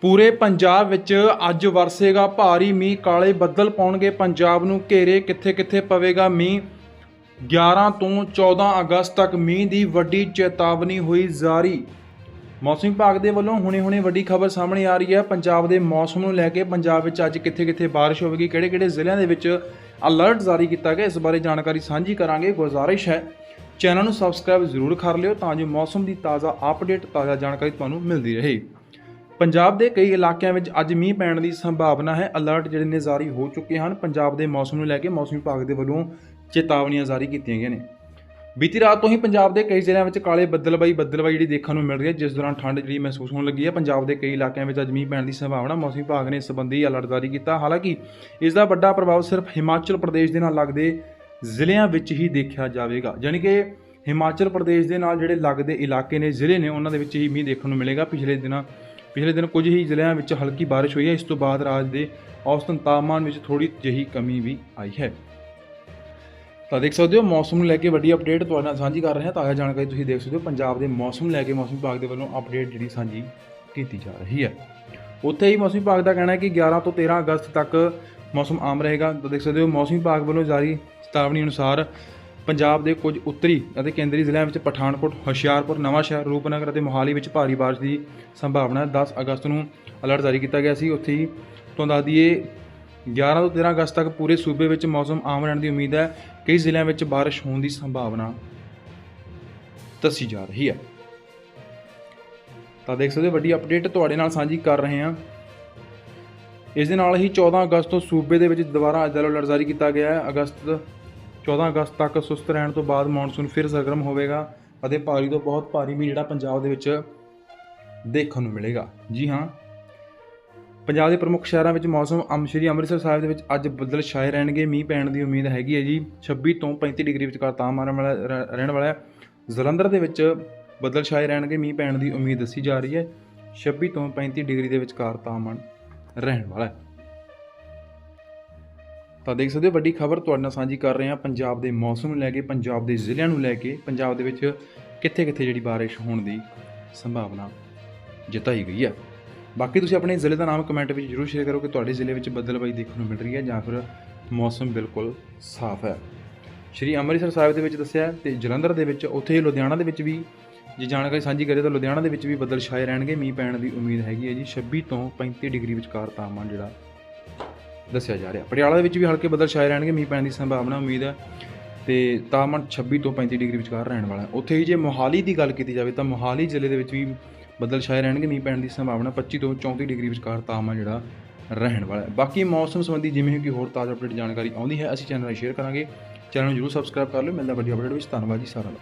ਪੂਰੇ ਪੰਜਾਬ ਵਿੱਚ ਅੱਜ ਵਰਸੇਗਾ ਭਾਰੀ ਮੀਂਹ, ਕਾਲੇ ਬੱਦਲ ਪਾਉਣਗੇ ਪੰਜਾਬ ਨੂੰ, ਘੇਰੇ ਕਿੱਥੇ-ਕਿੱਥੇ ਪਵੇਗਾ ਮੀਂਹ। 11 ਤੋਂ 14 ਅਗਸਤ ਤੱਕ ਮੀਂਹ ਦੀ ਵੱਡੀ ਚੇਤਾਵਨੀ ਹੋਈ ਜਾਰੀ। ਮੌਸਮ ਵਿਭਾਗ ਦੇ ਵੱਲੋਂ ਹੁਣੇ-ਹੁਣੇ ਵੱਡੀ ਖਬਰ ਸਾਹਮਣੇ ਆ ਰਹੀ ਹੈ। ਪੰਜਾਬ ਦੇ ਮੌਸਮ ਨੂੰ ਲੈ ਕੇ ਪੰਜਾਬ ਵਿੱਚ ਅੱਜ ਕਿੱਥੇ-ਕਿੱਥੇ ਬਾਰਿਸ਼ ਹੋਵੇਗੀ ਕਿਹੜੇ-ਕਿਹੜੇ ਜ਼ਿਲ੍ਹਿਆਂ ਦੇ ਵਿੱਚ ਅਲਰਟ ਜਾਰੀ ਕੀਤਾ ਗਿਆ, ਇਸ ਬਾਰੇ ਜਾਣਕਾਰੀ ਸਾਂਝੀ ਕਰਾਂਗੇ। ਗੁਜ਼ਾਰਿਸ਼ ਹੈ, ਚੈਨਲ ਨੂੰ ਸਬਸਕ੍ਰਾਈਬ ਜ਼ਰੂਰ ਕਰ ਲਿਓ ਤਾਂ ਜੋ ਮੌਸਮ ਦੀ ਤਾਜ਼ਾ ਅਪਡੇਟ, ਤਾਜ਼ਾ ਜਾਣਕਾਰੀ ਤੁਹਾਨੂੰ ਮਿਲਦੀ ਰਹੇ। ਪੰਜਾਬ ਦੇ ਕਈ ਇਲਾਕਿਆਂ ਵਿੱਚ ਅੱਜ ਮੀਂਹ ਪੈਣ ਦੀ ਸੰਭਾਵਨਾ ਹੈ। ਅਲਰਟ ਜਿਹੜੇ ਨੇ ਜਾਰੀ ਹੋ ਚੁੱਕੇ ਹਨ। ਪੰਜਾਬ ਦੇ ਮੌਸਮ ਨੂੰ ਲੈ ਕੇ ਮੌਸਮ ਵਿਭਾਗ ਦੇ ਵੱਲੋਂ ਚੇਤਾਵਨੀਆਂ ਜਾਰੀ ਕੀਤੀਆਂ ਗਈਆਂ ਨੇ। ਬੀਤੀ ਰਾਤ ਤੋਂ ਹੀ ਪੰਜਾਬ ਦੇ ਕਈ ਜ਼ਿਲ੍ਹਿਆਂ ਵਿੱਚ ਕਾਲੇ ਬੱਦਲਬਾਈ ਬੱਦਲਬਾਈ ਜਿਹੜੀ ਦੇਖਣ ਨੂੰ ਮਿਲ ਰਹੀ ਹੈ, ਜਿਸ ਦੌਰਾਨ ਠੰਡ ਜਿਹੜੀ ਮਹਿਸੂਸ ਹੋਣ ਲੱਗੀ ਹੈ। ਪੰਜਾਬ ਦੇ ਕਈ ਇਲਾਕਿਆਂ ਵਿੱਚ ਅੱਜ ਮੀਂਹ ਪੈਣ ਦੀ ਸੰਭਾਵਨਾ ਮੌਸਮ ਵਿਭਾਗ ਨੇ ਇਸ ਸੰਬੰਧੀ ਅਲਰਟ ਜਾਰੀ ਕੀਤਾ। ਹਾਲਾਂਕਿ ਇਸ ਦਾ ਵੱਡਾ ਪ੍ਰਭਾਵ ਸਿਰਫ ਹਿਮਾਚਲ ਪ੍ਰਦੇਸ਼ ਦੇ ਨਾਲ ਲੱਗਦੇ ਜ਼ਿਲ੍ਹਿਆਂ ਵਿੱਚ ਹੀ ਦੇਖਿਆ ਜਾਵੇਗਾ। ਯਾਨੀ ਕਿ ਹਿਮਾਚਲ ਪ੍ਰਦੇਸ਼ ਦੇ ਨਾਲ ਜਿਹੜੇ ਲੱਗਦੇ ਇਲਾਕੇ ਨੇ, ਜ਼ਿਲ੍ਹੇ ਨੇ, ਉਹਨਾਂ ਦੇ ਵਿੱਚ ਹੀ ਮੀਂਹ ਦੇਖਣ ਨੂੰ ਮਿਲੇਗਾ। ਪਿਛਲੇ ਦਿਨਾਂ ਪਿਛਲੇ ਦਿਨ ਕੁਝ ਹੀ ਜ਼ਿਲ੍ਹਿਆਂ ਵਿੱਚ ਹਲਕੀ ਬਾਰਿਸ਼ ਹੋਈ ਹੈ। ਇਸ ਤੋਂ ਬਾਅਦ ਰਾਜ ਦੇ ਔਸਤਨ ਤਾਪਮਾਨ ਵਿੱਚ ਥੋੜੀ ਜਿਹੀ ਕਮੀ ਵੀ ਆਈ ਹੈ। ਤਾਂ ਦੇਖ ਸਕਦੇ ਹੋ, ਮੌਸਮ ਨੂੰ ਲੈ ਕੇ ਵੱਡੀ ਅਪਡੇਟ ਤੁਹਾਡੇ ਨਾਲ ਸਾਂਝੀ ਕਰ ਰਹੇ ਹਾਂ। ਤਾਜ਼ਾ ਜਾਣਕਾਰੀ ਤੁਸੀਂ ਦੇਖ ਸਕਦੇ ਹੋ, ਪੰਜਾਬ ਦੇ ਮੌਸਮ ਨੂੰ ਲੈ ਕੇ ਮੌਸਮ ਵਿਭਾਗ ਦੇ ਵੱਲੋਂ ਅਪਡੇਟ ਜਿਹੜੀ ਸਾਂਝੀ ਕੀਤੀ ਜਾ ਰਹੀ ਹੈ। ਉੱਥੇ ਹੀ ਮੌਸਮ ਵਿਭਾਗ ਦਾ ਕਹਿਣਾ ਹੈ ਕਿ 11 ਤੋਂ 13 ਅਗਸਤ ਤੱਕ ਮੌਸਮ ਆਮ ਰਹੇਗਾ। ਤਾਂ ਦੇਖ ਸਕਦੇ ਹੋ, ਮੌਸਮ ਵਿਭਾਗ ਵੱਲੋਂ ਜਾਰੀ ਚੇਤਾਵਨੀ ਅਨੁਸਾਰ ਪੰਜਾਬ ਦੇ ਕੁਝ ਉੱਤਰੀ ਅਤੇ ਕੇਂਦਰੀ ਜ਼ਿਲ੍ਹਿਆਂ ਵਿੱਚ ਪਠਾਨਕੋਟ, ਹੁਸ਼ਿਆਰਪੁਰ ਨਵਾਂਸ਼ਹਿਰ ਰੂਪਨਗਰ ਅਤੇ ਮੋਹਾਲੀ ਵਿੱਚ ਭਾਰੀ ਬਾਰਿਸ਼ ਦੀ ਸੰਭਾਵਨਾ ਹੈ 10 ਅਗਸਤ ਨੂੰ ਅਲਰਟ ਜਾਰੀ ਕੀਤਾ ਗਿਆ ਸੀ। ਉੱਥੇ ਹੀ ਤੁਹਾਨੂੰ ਦੱਸ ਦਈਏ 11 ਤੋਂ 13 ਅਗਸਤ ਤੱਕ ਪੂਰੇ ਸੂਬੇ ਵਿੱਚ ਮੌਸਮ ਆਮ ਰਹਿਣ ਦੀ ਉਮੀਦ ਹੈ। ਕਈ ਜ਼ਿਲ੍ਹਿਆਂ ਵਿੱਚ ਬਾਰਿਸ਼ ਹੋਣ ਦੀ ਸੰਭਾਵਨਾ ਦੱਸੀ ਜਾ ਰਹੀ ਹੈ। ਤਾਂ ਦੇਖ ਸਕਦੇ ਹੋ, ਵੱਡੀ ਅਪਡੇਟ ਤੁਹਾਡੇ ਨਾਲ ਸਾਂਝੀ ਕਰ ਰਹੇ ਹਾਂ। ਇਸ ਦੇ ਨਾਲ ਹੀ 14 ਅਗਸਤ ਤੋਂ ਸੂਬੇ ਦੇ ਵਿੱਚ ਦੁਬਾਰਾ ਅੱਜ ਅਲਰਟ ਜਾਰੀ ਕੀਤਾ ਗਿਆ ਹੈ। ਅਗਸਤ 14 ਅਗਸਤ ਤੱਕ ਸੁਸਤ ਰਹਿਣ ਤੋਂ ਬਾਅਦ ਮੌਨਸੂਨ ਫਿਰ ਸਰਗਰਮ ਹੋਵੇਗਾ ਅਤੇ ਭਾਰੀ ਤੋਂ ਬਹੁਤ ਭਾਰੀ ਵੀ ਜਿਹੜਾ ਪੰਜਾਬ ਦੇ ਵਿੱਚ ਦੇਖਣ ਨੂੰ ਮਿਲੇਗਾ। ਜੀ ਹਾਂ, ਪੰਜਾਬ ਦੇ ਪ੍ਰਮੁੱਖ ਸ਼ਹਿਰਾਂ ਵਿੱਚ ਮੌਸਮ ਅਮ ਸ਼੍ਰੀ ਅੰਮ੍ਰਿਤਸਰ ਸਾਹਿਬ ਦੇ ਵਿੱਚ ਅੱਜ ਬੱਦਲ ਛਾਏ ਰਹਿਣਗੇ। ਮੀਂਹ ਪੈਣ ਦੀ ਉਮੀਦ ਹੈਗੀ ਹੈ ਜੀ। 26 ਤੋਂ 35 ਡਿਗਰੀ ਵਿਚਕਾਰ ਤਾਪਮਾਨ ਵਾਲਾ ਰ- ਰਹਿਣ ਵਾਲਾ ਹੈ। ਜਲੰਧਰ ਦੇ ਵਿੱਚ ਬੱਦਲ ਛਾਏ ਰਹਿਣਗੇ। ਮੀਂਹ ਪੈਣ ਦੀ ਉਮੀਦ ਦੱਸੀ ਜਾ ਰਹੀ ਹੈ। 26 ਤੋਂ 35 ਡਿਗਰੀ ਦੇ ਵਿਚਕਾਰ ਤਾਪਮਾਨ ਰਹਿਣ ਵਾਲਾ ਹੈ। ਤਾਂ ਦੇਖ ਸਕਦੇ ਹੋ ਵੱਡੀ ਖਬਰ ਤੁਹਾਡੇ ਨਾਲ ਸਾਂਝੀ ਕਰ ਰਹੇ ਹਾਂ। ਪੰਜਾਬ ਦੇ ਮੌਸਮ ਨੂੰ ਲੈ ਕੇ, ਪੰਜਾਬ ਦੇ ਜ਼ਿਲ੍ਹਿਆਂ ਨੂੰ ਲੈ ਕੇ, ਪੰਜਾਬ ਦੇ ਵਿੱਚ ਕਿੱਥੇ-ਕਿੱਥੇ ਜਿਹੜੀ ਬਾਰਿਸ਼ ਹੋਣ ਦੀ ਸੰਭਾਵਨਾ ਜਤਾਈ ਗਈ ਹੈ। ਬਾਕੀ ਤੁਸੀਂ ਆਪਣੇ ਜ਼ਿਲ੍ਹੇ ਦਾ ਨਾਮ ਕਮੈਂਟ ਵਿੱਚ ਜਰੂਰ ਸ਼ੇਅਰ ਕਰੋ ਕਿ ਤੁਹਾਡੇ ਜ਼ਿਲ੍ਹੇ ਵਿੱਚ ਬੱਦਲਬਾਈ ਦੇਖਣ ਨੂੰ ਮਿਲ ਰਹੀ ਹੈ ਜਾਂ ਫਿਰ ਮੌਸਮ ਬਿਲਕੁਲ ਸਾਫ਼ ਹੈ। ਸ਼੍ਰੀ ਅੰਮ੍ਰਿਤਸਰ ਸਾਹਿਬ ਦੇ ਵਿੱਚ ਦੱਸਿਆ ਹੈ ਤੇ ਜਲੰਧਰ ਦੇ ਵਿੱਚ, ਉੱਥੇ ਲੁਧਿਆਣਾ ਦੇ ਵਿੱਚ ਵੀ ਜੇ ਜਾਣਕਾਰੀ ਸਾਂਝੀ ਕਰੀਏ ਤਾਂ ਲੁਧਿਆਣਾ ਦੇ ਵਿੱਚ ਵੀ ਬੱਦਲ ਛਾਏ ਰਹਿਣਗੇ। ਮੀਂਹ ਪੈਣ ਦੀ ਉਮੀਦ ਹੈਗੀ ਹੈ ਜੀ। 26 ਤੋਂ 35 ਡਿਗਰੀ ਵਿਚਕਾਰ ਤਾਪਮਾਨ ਜਿਹੜਾ ਦੱਸਿਆ ਜਾ ਰਿਹਾ। ਪਟਿਆਲਾ ਦੇ ਵਿੱਚ ਵੀ ਹਲਕੇ ਬੱਦਲ ਛਾਏ ਰਹਿਣਗੇ, ਮੀਂਹ ਪੈਣ ਦੀ ਸੰਭਾਵਨਾ ਉਮੀਦ ਹੈ ਤੇ ਤਾਪਮਾਨ 26 ਤੋਂ 35 ਡਿਗਰੀ ਵਿਚਕਾਰ ਰਹਿਣ ਵਾਲਾ ਹੈ। ਉੱਥੇ ਹੀ ਜੇ ਮੋਹਾਲੀ ਦੀ ਗੱਲ ਕੀਤੀ ਜਾਵੇ ਤਾਂ ਮੋਹਾਲੀ ਜ਼ਿਲ੍ਹੇ ਦੇ ਵਿੱਚ ਵੀ ਬੱਦਲ ਛਾਏ ਰਹਿਣਗੇ, ਮੀਂਹ ਪੈਣ ਦੀ ਸੰਭਾਵਨਾ 25 ਤੋਂ 34 ਡਿਗਰੀ ਵਿਚਕਾਰ ਤਾਪਮਾਨ ਜਿਹੜਾ ਰਹਿਣ ਵਾਲਾ ਹੈ। ਬਾਕੀ ਮੌਸਮ ਸੰਬੰਧੀ ਜਿਵੇਂ ਕਿ ਹੋਰ ਤਾਜ਼ਾ ਅਪਡੇਟ ਜਾਣਕਾਰੀ ਆਉਂਦੀ ਹੈ, ਅਸੀਂ ਚੈਨਲ ਨਾਲ ਸ਼ੇਅਰ ਕਰਾਂਗੇ। ਚੈਨਲ ਨੂੰ ਜਰੂਰ ਸਬਸਕ੍ਰਾਈਬ ਕਰ ਲਿਓ। ਮਿਲਦਾ ਵੱਡੀ ਅਪਡੇਟ ਵਿੱਚ। ਧੰਨਵਾਦ ਜੀ ਸਾਰਿਆਂ ਦਾ।